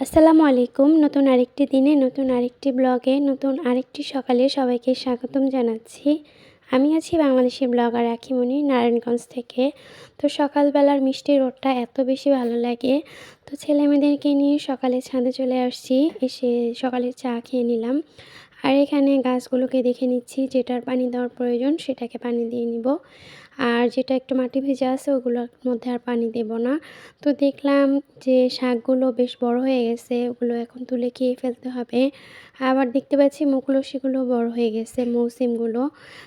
আসসালামু আলাইকুম। নতুন আরেকটি দিনে, নতুন আরেকটি ব্লগে, নতুন আরেকটি সকালে সবাইকে স্বাগতম জানাচ্ছি। আমি আছি বাংলাদেশি ব্লগার আখিমণি নারায়ণগঞ্জ থেকে। তো সকালবেলার মিষ্টি রোডটা এত বেশি ভালো লাগে, তো ছেলে মেয়েদেরকে নিয়ে সকালে ছাদে চলে আসছি, এসে সকালে চা খেয়ে নিলাম। আর এখানে গাছগুলোকে দেখে নিচ্ছি, যেটার পানি দেওয়ার প্রয়োজন সেটাকে পানি দিয়ে নিব। আর যেটা একটু মাটি ভেজা আছে, ওগুলোর মধ্যে আর পানি দেব না। তো দেখলাম যে শাকগুলো বেশ বড় হয়ে গেছে, ওগুলো এখন তুলে খেয়ে ফেলতে হবে। আবার দেখতে পাচ্ছি মুখলসিগুলো বড় হয়ে গেছে, মৌসিমগুলো।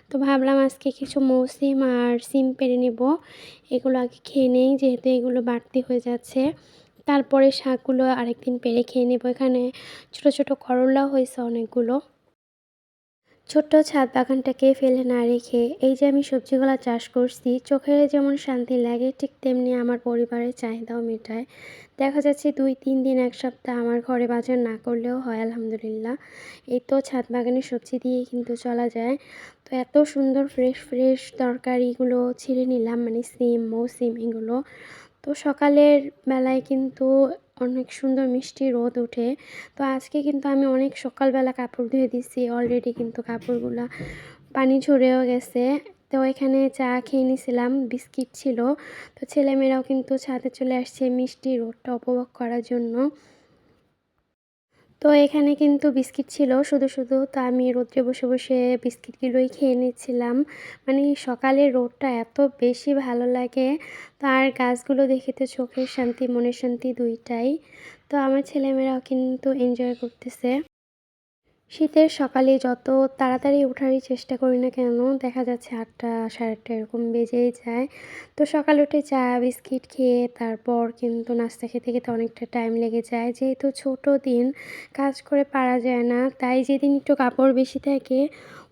তো ভাবলাম আজকে কিছু মৌসিম আর সিম পেরে নেব। এগুলো আগে খেয়ে নেই, যেহেতু এগুলো বাড়তি হয়ে যাচ্ছে। তারপরে শাকগুলো আরেকদিন পেরে খেয়ে নেব এখানে। ছোট ছোট করলা হয়েছে অনেকগুলো। ছোট্ট ছাদ বাগানটাকে ফেলে না রেখে এই যে আমি সবজিগুলো চাষ করছি, চোখের যেমন শান্তি লাগে, ঠিক তেমনি আমার পরিবারের চাহিদাও মেটায়। দেখা যাচ্ছে দুই তিন দিন এক সপ্তাহ আমার ঘরে বাজার না করলেও হয়, আলহামদুলিল্লাহ। এই তো ছাদ বাগানের সবজি দিয়ে কিন্তু চলা যায়। তো এত সুন্দর ফ্রেশ ফ্রেশ তরকারিগুলো ছিঁড়ে নিলাম মানে সিম, মৌসিম এগুলো। তো সকালের বেলায় কিন্তু অনেক সুন্দর মিষ্টি রোদ উঠে তো আজকে কিন্তু আমি অনেক সকালবেলা কাপড় ধুয়ে দিচ্ছি অলরেডি কিন্তু কাপড়গুলো পানি ঝরেও গেছে। তো এখানে চা খেয়ে নিয়েছিলাম বিস্কিট ছিল। তো ছেলেমেয়েরাও কিন্তু ছাদে চলে আসছে মিষ্টি রোদটা উপভোগ করার জন্য। তো এখানে কিন্তু বিস্কিট ছিল। শুধু শুধু তা আমি রোদ্রে বসে বসে বিস্কিটগুলোই খেয়ে নিচ্ছিলাম। মানে সকালে রোদটা এত বেশি ভালো লাগে। তার গাছগুলো দেখে তো চোখের শান্তি, মনের শান্তি দুইটাই। তো আমার ছেলেমেয়েরাও কিন্তু এনজয় করতেছে। শীতের সকালে যত তাড়াতাড়ি ওঠারই চেষ্টা করি না কেন, দেখা যাচ্ছে আটটা সাড়ে আটটা এরকম বেজেই যায়। তো সকাল উঠে চা, বিস্কিট খেয়ে তারপর কিন্তু নাস্তা খেতে খেতে অনেকটা টাইম লেগে যায়। যেহেতু ছোট দিন, কাজ করে পারা যায় না, তাই যেদিন একটু কাপড় বেশি থাকে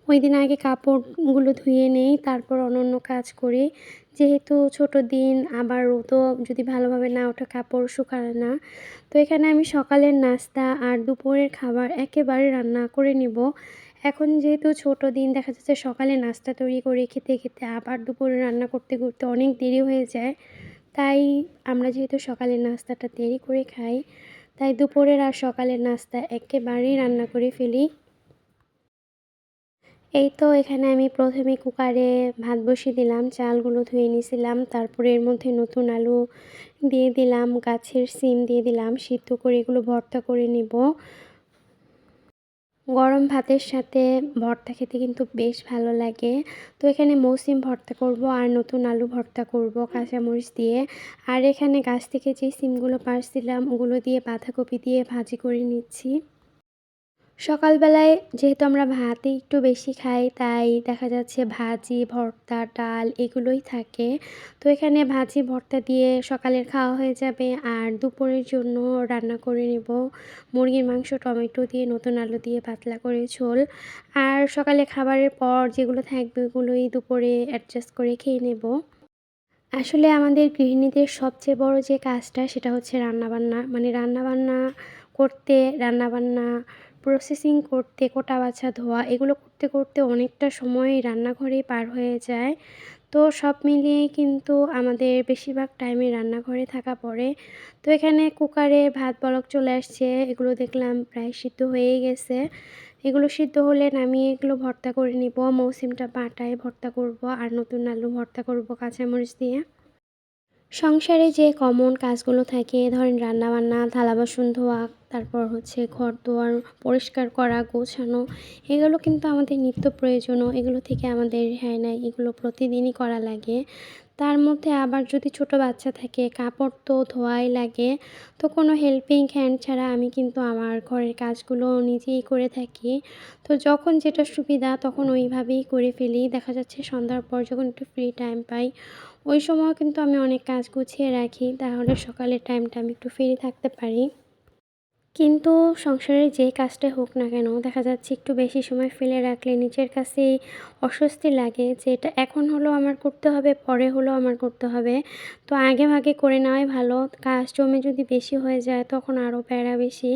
ওই দিন আগে কাপড়গুলো ধুয়ে নেই, তারপর অন্য কাজ করি। যেহেতু ছোট দিন, আবার রোদও যদি ভালোভাবে না ওঠে, কাপড় শুকায় না। তো এখানে আমি সকালের নাস্তা আর দুপুরের খাবার একেবারে রান্না করে নেব। এখন যেহেতু ছোট দিন, দেখা যাচ্ছে সকালে নাস্তা তৈরি করে খেতে খেতে আবার দুপুরে রান্না করতে করতে অনেক দেরি হয়ে যায়। তাই আমরা যেহেতু সকালের নাস্তাটা দেরি করে খাই, তাই দুপুরের আর সকালের নাস্তা একেবারেই রান্না করে ফেলি। এই তো এখানে আমি প্রথমে কুকারে ভাত বসিয়ে দিলাম, চালগুলো ধুয়ে নিয়েছিলাম, তারপরে এর মধ্যে নতুন আলু দিয়ে দিলাম, গাছের সিম দিয়ে দিলাম, সিদ্ধ করে এগুলো ভর্তা করে নিব। গরম ভাতের সাথে ভর্তা খেতে কিন্তু বেশ ভালো লাগে। তো এখানে মৌসিম ভর্তা করব আর নতুন আলু ভর্তা করব কাঁচামরিচ দিয়ে। আর এখানে গাছ থেকে যে সিমগুলো পারছিলাম, ওগুলো দিয়ে বাঁধাকপি দিয়ে ভাজি করে নিচ্ছি। সকালবেলায় যেহেতু আমরা ভাতই একটু বেশি খাই, তাই দেখা যাচ্ছে ভাজি, ভর্তা, ডাল এগুলোই থাকে। তো এখানে ভাজি, ভর্তা দিয়ে সকালের খাওয়া হয়ে যাবে। আর দুপুরের জন্য রান্না করে নেব মুরগির মাংস, টমেটো দিয়ে, নতুন আলু দিয়ে, পাতলা করে ঝোল। আর সকালে খাবারের পর যেগুলো থাকবে ওগুলোই দুপুরে অ্যাডজাস্ট করে খেয়ে নেব। আসলে আমাদের গৃহিণীদের সবচেয়ে বড় যে কাজটা সেটা হচ্ছে রান্নাবান্না। মানে রান্নাবান্না করতে, রান্নাবান্না প্রসেসিং করতে, কোটা বাছা ধোয়া, এগুলো করতে করতে অনেকটা সময় রান্নাঘরেই পার হয়ে যায়। তো সব মিলিয়ে কিন্তু আমাদের বেশিরভাগ টাইমে রান্নাঘরে থাকা পড়ে। তো এখানে কুকারে ভাত বলক চলে আসছে, এগুলো দেখলাম প্রায় সিদ্ধ হয়েই গেছে। এগুলো সিদ্ধ হলে নামিয়ে এগুলো ভর্তা করে নিব। মৌসিমটা বাটায় ভর্তা করব, আর নতুন আলু ভর্তা করব কাঁচামরিচ দিয়ে। সংসারে যে কমন কাজগুলো থাকে, ধরেন রান্নাবান্না থালা বাসন ধোয়া, তারপর হচ্ছে ঘর দোয়ার পরিষ্কার করা, গোছানো, এগুলো কিন্তু আমাদের নিত্য প্রয়োজনও এগুলো থেকে আমাদের হ্যায় নাই এগুলো প্রতিদিনই করা লাগে। তার মধ্যে আবার যদি ছোট বাচ্চা থাকে, কাপড় তো ধোয়াই লাগে, তো কোনো হেল্পিং হ্যান্ড ছাড়া আমি কিন্তু আমার ঘরের কাজগুলো নিজেই করে থাকি। তো যখন যেটা সুবিধা তখন ওইভাবেই করে ফেলি। দেখা যাচ্ছে সন্ধ্যার পর যখন একটু ফ্রি টাইম পাই, ওই সময় কিন্তু আমি অনেক কাজ গুছিয়ে রাখি। তাহলে সকালের টাইমটা আমি একটু ফ্রি থাকতে পারি। কিন্তু সংসারের যে কাজটা হোক না কেন, দেখা যাচ্ছে একটু বেশি সময় ফেলে রাখলে নিজের কাছেই অস্বস্তি লাগে যে এটা এখন হলেও আমার করতে হবে, পরে হলেও আমার করতে হবে। তো আগে ভাগে করে নেওয়াই ভালো। কাজ জমে যদি বেশি হয়ে যায় তখন আরও প্যারা বেশি।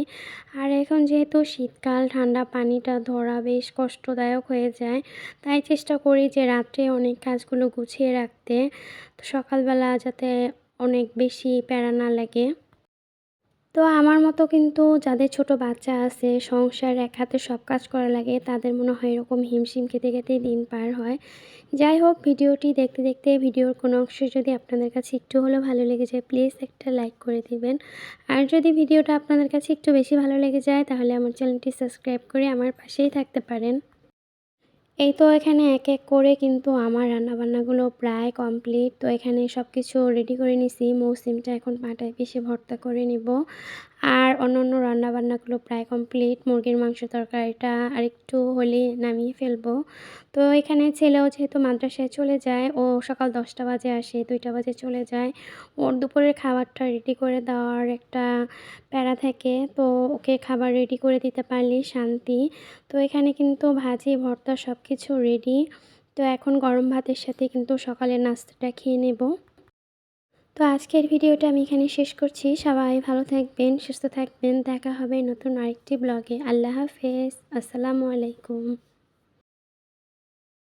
আর এখন যেহেতু শীতকাল, ঠান্ডা পানিটা ধরা বেশ কষ্টদায়ক হয়ে যায়, তাই চেষ্টা করি যে রাত্রে অনেক কাজগুলো গুছিয়ে রাখতে। তো সকালবেলা যাতে অনেক বেশি প্যারা না লাগে। তো আমার মতো কিন্তু যাদের ছোট বাচ্চা আছে, সংসার, এক হাতে সব কাজ করা লাগে, তাদের মনে হয় এরকম হিমশিম খেতে খেতেই দিন পার হয়। যাই হোক, ভিডিওটি দেখতে দেখতে ভিডিওর কোনো অংশ যদি আপনাদের কাছে একটু হলেও ভালো লেগে যায় প্লিজ একটা লাইক করে দিবেন। আর যদি ভিডিওটা আপনাদের কাছে একটু বেশি ভালো লেগে যায়, তাহলে আমার চ্যানেলটি সাবস্ক্রাইব করে আমার পাশেই থাকতে পারেন। এই তো এখানে এক এক করে কিন্তু আমার রান্নাবান্নাগুলো প্রায় কমপ্লিট তো এখানে সব কিছু রেডি করে নিছি। মৌসিমটা এখন পাটায় পিষে ভর্তা করে নিব। আর অন্য অন্য রান্নাবান্নাগুলো প্রায় কমপ্লিট মুরগির মাংস তরকারিটা আর একটু হলে নামিয়ে ফেলব। তো এখানে ছেলেও যেহেতু মাদ্রাসায় চলে যায়, ও সকাল দশটা বাজে আসে, দুইটা বাজে চলে যায়। ওর দুপুরের খাবারটা রেডি করে দেওয়ার একটা প্যারা থাকে, তো ওকে খাবার রেডি করে দিতে পারলে শান্তি। তো এখানে কিন্তু ভাজি, ভর্তা সব কিছু রেডি তো এখন গরম ভাতের সাথে কিন্তু সকালের নাস্তাটা খেয়ে নেব। তো আজকের ভিডিওটা আমি এখানে শেষ করছি। সবাই ভালো থাকবেন, সুস্থ থাকবেন। দেখা হবে নতুন আরেকটি ব্লগে আল্লাহ হাফেজ। আসসালামু আলাইকুম।